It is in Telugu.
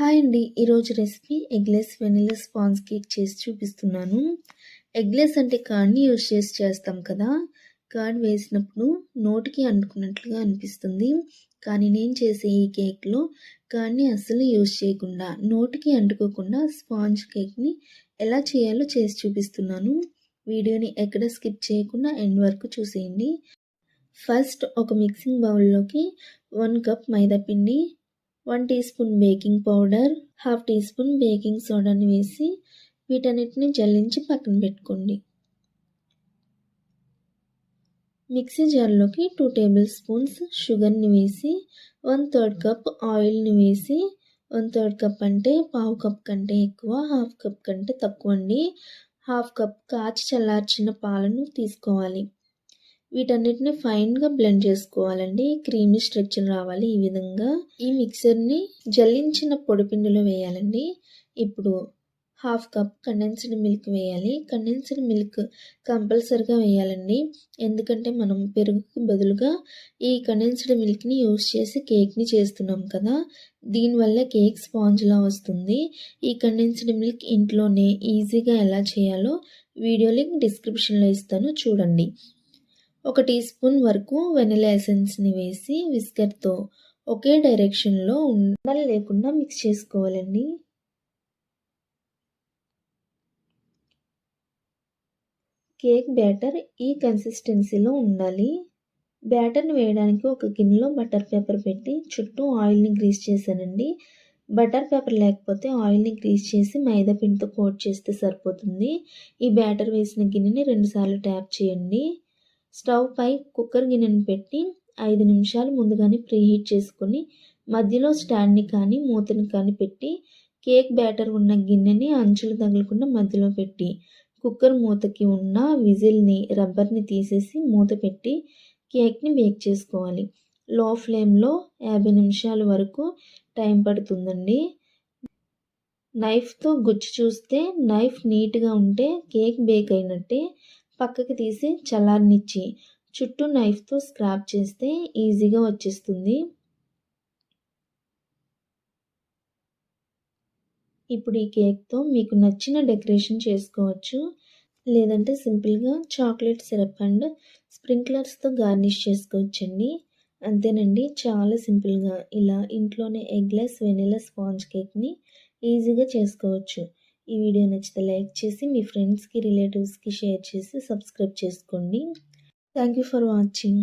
హాయ్ అండి. ఈరోజు recipe eggless vanilla sponge cake చేసి చూపిస్తున్నాను. ఎగ్లెస్ అంటే కార్డ్ని యూజ్ చేసి చేస్తాం కదా. కార్డ్ వేసినప్పుడు నోటికి అంటుకున్నట్లుగా అనిపిస్తుంది. కానీ నేను చేసే ఈ కేక్లో కార్డ్ని అస్సలు యూజ్ చేయకుండా నోటికి అంటుకోకుండా స్పాంజ్ కేక్ని ఎలా చేయాలో చేసి చూపిస్తున్నాను. వీడియోని ఎక్కడ స్కిప్ చేయకుండా ఎండ్ వరకు చూసేయండి. ఫస్ట్ ఒక మిక్సింగ్ బౌల్లోకి one cup మైదాపిండి one teaspoon baking powder half teaspoon baking సోడాని వేసి వీటన్నిటిని జల్లించి పక్కన పెట్టుకోండి. మిక్సీ జార్లోకి టూ టేబుల్ స్పూన్స్ షుగర్ని వేసి వన్ థర్డ్ కప్ ఆయిల్ని వేసి వన్ థర్డ్ కప్ అంటే పావు కప్ కంటే ఎక్కువ హాఫ్ కప్ కంటే తక్కువ అండి. హాఫ్ కప్ కాచి చల్లార్చిన పాలను తీసుకోవాలి. వీటన్నిటిని ఫైన్గా బ్లెండ్ చేసుకోవాలండి. క్రీమీ స్ట్రక్చర్ రావాలి ఈ విధంగా. ఈ మిక్సర్ని జల్లించిన పొడిపిండిలో వేయాలండి. ఇప్పుడు హాఫ్ కప్ కండెన్స్డ్ మిల్క్ వేయాలి. కండెన్స్డ్ మిల్క్ కంపల్సరిగా వేయాలండి. ఎందుకంటే మనం పెరుగుకి బదులుగా ఈ కండెన్స్డ్ మిల్క్ని యూస్ చేసి కేక్ని చేస్తున్నాం కదా. దీనివల్ల కేక్ స్పాంజ్లా వస్తుంది. ఈ కండెన్స్డ్ మిల్క్ ఇంట్లోనే ఈజీగా ఎలా చేయాలో వీడియో లింక్ డిస్క్రిప్షన్లో ఇస్తాను. చూడండి. ఒక టీ స్పూన్ వరకు వెనిలా ఎసెన్స్ని వేసి విస్కర్తో ఒకే డైరెక్షన్లో ఉండలు లేకుండా మిక్స్ చేసుకోవాలండి. కేక్ బ్యాటర్ ఈ కన్సిస్టెన్సీలో ఉండాలి. బ్యాటర్ని వేయడానికి ఒక గిన్నెలో బటర్ పేపర్ పెట్టి చుట్టూ ఆయిల్ని గ్రీస్ చేశానండి. బటర్ పేపర్ లేకపోతే ఆయిల్ని గ్రీస్ చేసి మైదా పిండితో కోట్ చేస్తే సరిపోతుంది. ఈ బ్యాటర్ వేసిన గిన్నెని రెండుసార్లు ట్యాప్ చేయండి. స్టవ్ పై కుక్కర్ గిన్నెని పెట్టి ఐదు నిమిషాలు ముందుగానే ప్రీహీట్ చేసుకొని మధ్యలో స్టాండ్ని కానీ మూతని కానీ పెట్టి కేక్ బ్యాటర్ ఉన్న గిన్నెని అంచులు తగలకుండా మధ్యలో పెట్టి కుక్కర్ మూతకి ఉన్న విజిల్ని రబ్బర్ని తీసేసి మూత పెట్టి కేక్ని బేక్ చేసుకోవాలి. లో ఫ్లేమ్లో యాభై నిమిషాల వరకు టైం పడుతుందండి. నైఫ్తో గుచ్చి చూస్తే నైఫ్ నీట్గా ఉంటే కేక్ బేక్ అయినట్టే పక్కకి తీసి చల్లారనిచ్చి చుట్టూ నైఫ్తో స్క్రాప్ చేస్తే ఈజీగా వచ్చేస్తుంది. ఇప్పుడు ఈ కేక్తో మీకు నచ్చిన డెకరేషన్ చేసుకోవచ్చు. లేదంటే సింపుల్గా చాక్లెట్ సిరప్ అండ్ స్ప్రింక్లర్స్తో గార్నిష్ చేసుకోవచ్చండి. అంతేనండి చాలా సింపుల్గా ఇలా ఇంట్లోనే ఎగ్లెస్ వెనిలా స్పాంజ్ కేక్ని ఈజీగా చేసుకోవచ్చు. ఈ వీడియో నచ్చితే లైక్ చేసి మీ ఫ్రెండ్స్కి రిలేటివ్స్కి షేర్ చేసి సబ్స్క్రైబ్ చేసుకోండి. Thank you for watching.